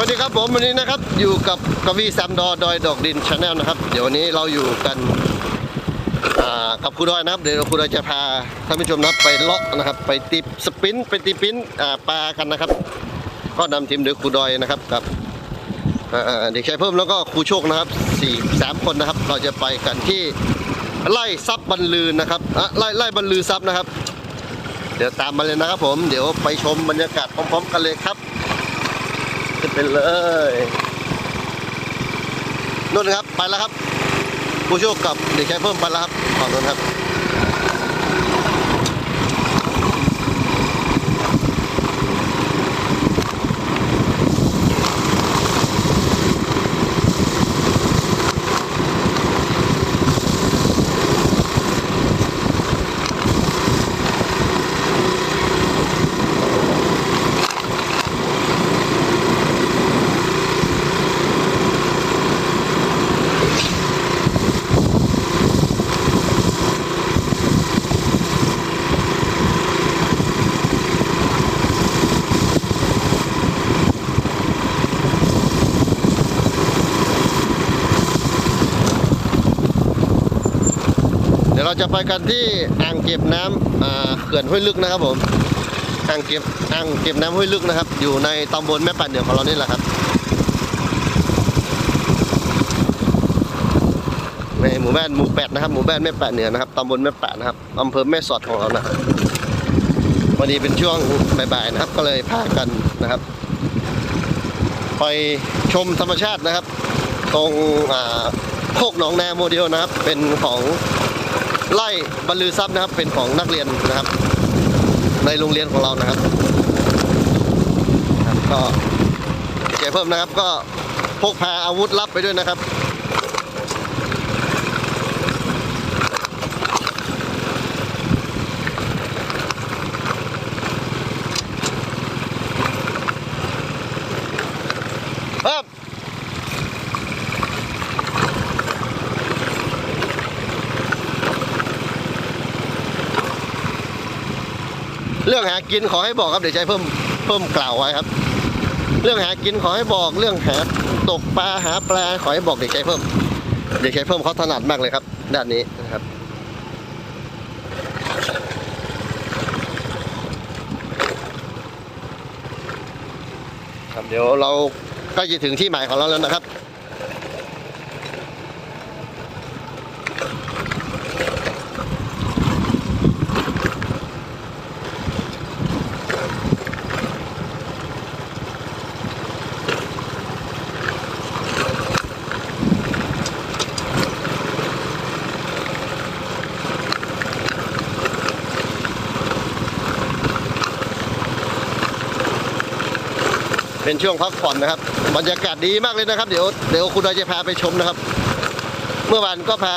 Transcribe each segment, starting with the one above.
วัสดีครับผมวันนี้นะครับอยู่กับกวีแซมดอดอยดอกดินชาแนลนะครับเดี๋ยววันนี้เราอยู่กันกับครูดอยนะครับ เดี๋ยวครูดอยจะพาท่านผู้ชมนะไปเลาะนะครับ ไปตีสปรินต์ไปตีปิ้นปลากันนะครับ ก็นำทีมโดยครูดอยนะครับกับเด็กชายเพิ่มแล้วก็ครูโชคนะครับสี่สามคนนะครับ เราจะไปกันที่ไล่ซับบรรลือนะครับไล่ไล่บรรลือซับนะครับ เดี๋ยวตามมาเลยนะครับผมเดี๋ยวไปชมบรรยากาศพร้อม ๆ กันเลยครับ ขึ้นไปเลยนู่นครับ ไปแล้วครับผู้โชคกับเด็กชายเพิ่มไปแล้วครับฝั่งนู้นครับ ดี๋ยวเราจะไปกันที่อ่างเก็บน้ำอ่าเขื่อนห้วยลึกนะครับผมอ่างเก็บอ่างเก็บน้ำห้วยลึกนะครับ อยู่ในตำบลแม่ป่านเหนือของเรานี่แหละครับในหมู่บ้านหมู่แปดนะครับหมู่บ้านแม่ป่านเหนือนะครับตำบลแม่ป่านะครับอำเภอแม่สอดของเรานะวันนี้เป็นช่วงบ่ายๆนะครับ ก็เลยพากันนะครับ ไปชมธรรมชาตินะครับ ตรงโคกหนองนาโมเดลนะครับ เป็นของ ไล่บรรลือทรัพย์นะครับ เป็นของนักเรียนนะครับ ในโรงเรียนของเรานะครับก็เก็บเพิ่มนะครับก็พกพาอาวุธลับไปด้วยนะครับ เรื่องหากินขอให้บอกครับเดี๋ยวใช้เพิ่มเพิ่มกล่าวไว้ครับ เรื่องหากินขอให้บอกเรื่องหาตกปลาหาปลาขอให้บอกเด็กชายเพิ่ม เด็กชายเพิ่มเขาถนัดมากเลยครับ ด้านนี้นะครับ ครับเดี๋ยวเรากล้จะถึงที่หมายของเราแล้วนะครับ เป็นช่วงพักผ่อนนะครับบรรยากาศดีมากเลยนะครับ เดี๋ยวเดี๋ยวคุณดอยจะพาไปชมนะครับ เมื่อวานก็พา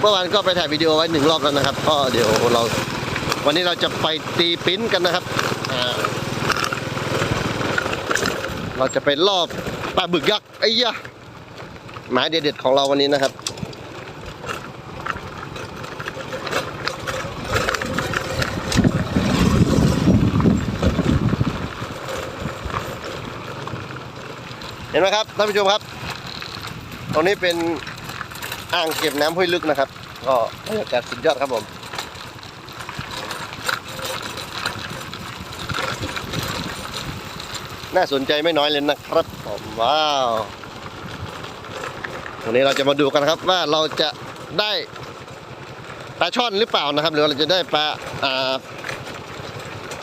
เมื่อวานก็ไปถ่ายวิดีโอไว้หนึ่งรอบแล้วนะครับก็เดี๋ยวเราวันนี้เราจะไปตีปิ้นกันนะครับเราจะไปรอบปลาบึกยักษ์ไอ้ยะหมายเด็ดๆของเราวันนี้นะครับ ห็นไหมครับท่านผู้ชมครับ ตรงนี้เป็นอ่างเก็บน้ำห้วยลึกนะครับ ก็บรรยากาศสุดยอดครับผมน่าสนใจไม่น้อยเลยนะครับผมว้าววันนี้เราจะมาดูกันครับว่าเราจะได้ปลาช่อนหรือเปล่านะครับ หรือเราจะได้ปลาอ่า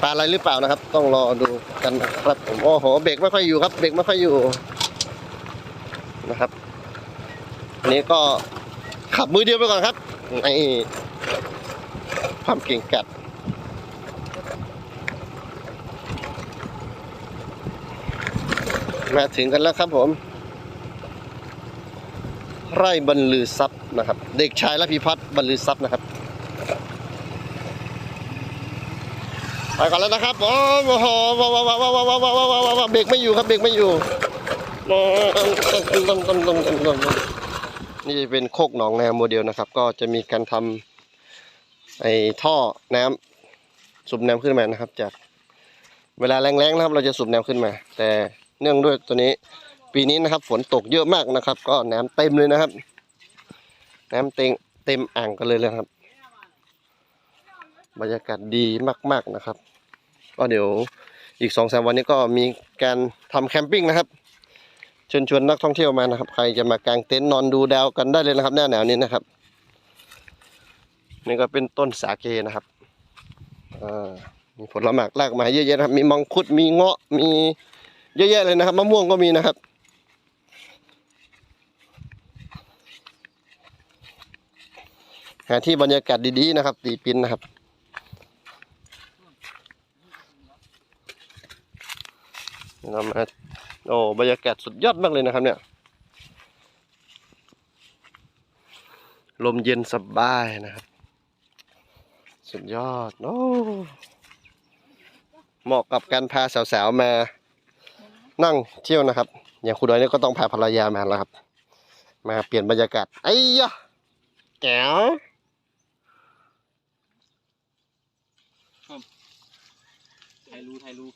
ปลาอะไรหรือเปล่านะครับ ต้องรอดูกันนะครับผมโอ้โหเบรกไม่ค่อยอยู่ครับเบรกไม่ค่อยอยู่ นะครับ อันนี้ก็ขับมือเดียวไปก่อนครับในความเก่งกัดมาถึงกันแล้วครับผม ไร่บรรลือทรัพย์นะครับ เด็กชายและพิพัฒน์บรรลือทรัพย์นะครับไปก่อนแล้วนะครับโอ้โหว้าวว้าวว้าวว้าวว้าวว้าวเบรกไม่อยู่ครับเบรกไม่อยู่ นี่จะเป็นโคกหนองนาโมเดลนะครับ ก็จะมีการทำไอ้ท่อน้ำสูบน้ำขึ้นมานะครับ จากเวลาแรงๆนะครับ เราจะสูบน้ำขึ้นมา แต่เนื่องด้วยตัวนี้ปีนี้นะครับ ฝนตกเยอะมากนะครับ ก็น้ำเต็มเลยนะครับ น้ำเต็มเต็มอ่างกันเลยเลยครับ บรรยากาศดีมาก ๆนะครับ ก็เดี๋ยวอีกสองสามวันนี้ก็มีการทำแคมปิ้งนะครับ เชิญชวนนักท่องเที่ยวมานะครับ ใครจะมากางเต็นท์นอนดูดาวกันได้เลยนะครับ หน้าหนาวนี้นะครับ นี่ก็เป็นต้นสาเกนะครับมีผลไม้รากไม้เยอะแยะนะครับ มีมังคุดมีเงาะมีเยอะแยะเลยนะครับมะม่วงก็มีนะครับหาที่บรรยากาศดีๆนะครับ ตีปินนะครับเรามา โอ้บรรยากาศสุดยอดมากเลยนะครับ เนี่ย ลมเย็นสบายนะครับ สุดยอดโอ้เหมาะกับการพาสาวๆมา นั่งเที่ยวนะครับ อย่างคุณดอยเนี่ยก็ต้องพาภรรยามาแล้วครับ มาเปลี่ยนบรรยากาศไอ้ยะแก้วไทยรู้ไทยรู้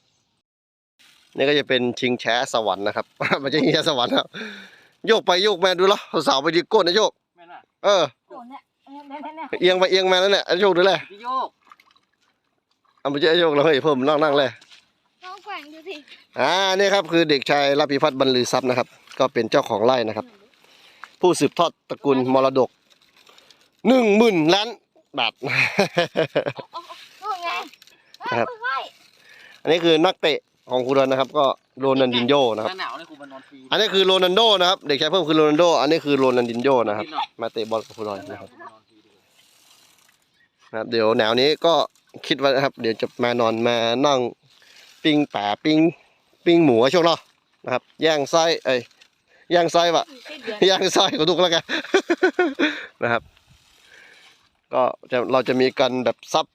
นี่ก็จะเป็นชิงแช้สวรรค์นะครับมันจะเฮียสวรรค์ครับโยกไปโยกมาดูแล้วสาวๆไปดีก้นนะโยกแม่น่ะเออโอ้เนี่ยเนี่ยเนี่ยเนี่ยเอียงไปเอียงมาแล้วเนี่ยไอ้โยกดูเลยพี่โยกเอาไปเจอไอ้โยกแล้วเฮ้ยเพิ่มนั่งนั่งเลยลองแกว่งดูสิอ่านี่ครับคือเด็กชายรับพิพัฒน์บรรลือทรัพย์นะครับ ก็เป็นเจ้าของไร่นะครับ ผู้สืบทอดตระกูลมรดกหนึ่งหมื่นล้านบาทโอ้ไงนะครับไม่อันนี้คือนักเตะ ของคูดอนนะครับ ก็โรนันดินโยนะครับ หน้าหนาวเนี่ยคุณมานอนฟรีอันนี้คือโรนันโดนะครับ เด็กชายเพิ่มคือโรนันโด อันนี้คือโรนันดินโยนะครับกินหน่อยมาเตะบอลกับคูดอนนะครับมานอนฟรีดีกว่านะครับ เดี๋ยวหนาวนี้ก็คิดว่านะครับ เดี๋ยวจะมานอนมานั่งปิ้งป่าปิ้งปิ้งหมูอะช่วงเนาะนะครับย่างไส้เอ้ยย่างไส้วะใช่เดือนย่างไส้ก็ถูกแล้วกันนะครับ ก็จะเราจะมีกันแบบซับ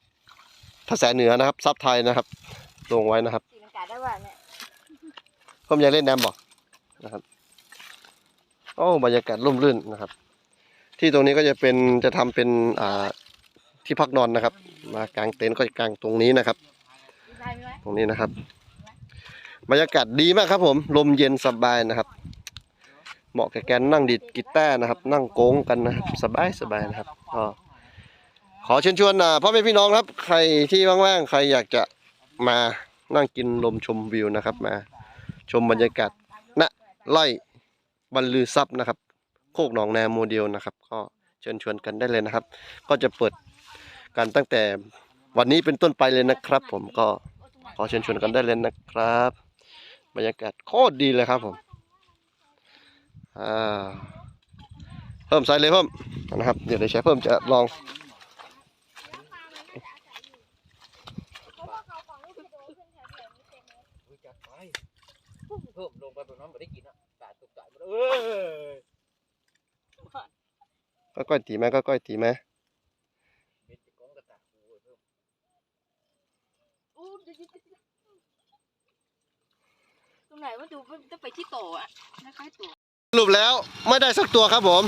ภาษาเหนือนะครับ ซับไทยนะครับลงไว้นะครับ ตีลังกาได้ว่าเนี่ยผมอยากเล่นน้ำบอกนะครับโอ้บรรยากาศร่มรื่นนะครับ ที่ตรงนี้ก็จะเป็นจะทำเป็นอ่าที่พักนอนนะครับ มากางเต็นท์ก็จะกางตรงนี้นะครับได้ไหมตรงนี้นะครับ บรรยากาศดีมากครับผม ลมเย็นสบายนะครับ เหมาะกับการนั่งดีดกีตาร์นะครับ นั่งโก้งกันนะครับ สบายสบายนะครับก็ขอเชิญชวนนะพ่อแม่พี่น้องครับ ใครที่ว่างๆใครอยากจะมา นั่งกินลมชมวิวนะครับ มา ชมบรรยากาศณไร่บรรลือทรัพย์นะครับ โคกหนองนาโมเดลนะครับ ก็เชิญชวนกันได้เลยนะครับ ก็จะเปิดกันตั้งแต่วันนี้เป็นต้นไปเลยนะครับ ผมก็ขอเชิญชวนกันได้เลยนะครับ บรรยากาศโคตรดีเลยครับผมเพิ่มไซส์เลยเพิ่มนะครับ เดี๋ยวเดี๋ยวใช้เพิ่มจะลอง อุ้ยจัดไปเพิ่มลง ไปแบบนั้นไม่ได้กินอะกาดตกใจหมดเออก็ก้อยตีไหมก็ก้อยตีไหมเม็ดจะก้องกระตากกูเว้ยเพิ่มอู้เดี๋ยวๆตรงไหนว่าดูต้องไปที่โตอะนะคะที่โตสรุปแล้วไม่ได้สักตัวครับผม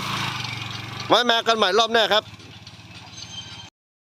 ไว้มากันใหม่รอบหน้าครับ